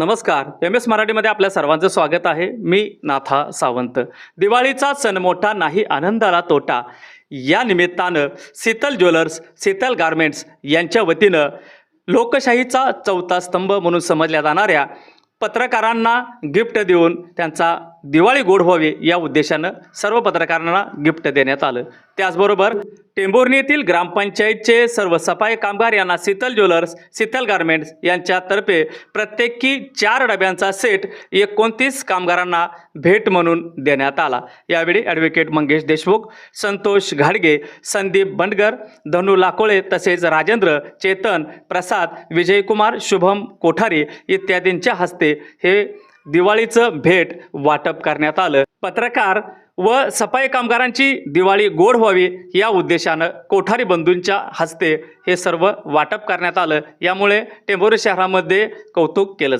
नमस्कार. M S मराठीमध्ये आपल्या सर्वांचं स्वागत आहे. मी नाथा सावंत. दिवाळीचा सण मोठा नाही आनंदाला तोटा. या निमित्तानं शीतल ज्वेलर्स शीतल गारमेंट्स यांच्या वतीनं लोकशाहीचा चौथा स्तंभ म्हणून समजल्या जाणाऱ्या पत्रकारांना गिफ्ट देऊन त्यांचा दिवाळी गोड व्हावी या उद्देशानं सर्व पत्रकारांना गिफ्ट देण्यात आलं. त्याचबरोबर टेंभुर्णी येथील ग्रामपंचायतचे सर्व सफाई कामगार यांना शीतल ज्वेलर्स शीतल गारमेंट्स यांच्यातर्फे प्रत्येकी चार डब्यांचा सेट एकोणतीस कामगारांना भेट म्हणून देण्यात आला. यावेळी ॲडव्होकेट मंगेश देशमुख संतोष घाडगे संदीप बंडगर धनु लाकोळे तसेच राजेंद्र चेतन प्रसाद विजयकुमार शुभम कोठारी इत्यादींच्या हस्ते हे दिवाळीचं भेट वाटप करण्यात आलं. पत्रकार व सफाई कामगारांची दिवाळी गोड व्हावी या उद्देशानं कोठारी बंधूंच्या हस्ते हे सर्व वाटप करण्यात आलं. यामुळे टेंभोरी शहरामध्ये कौतुक केलं जात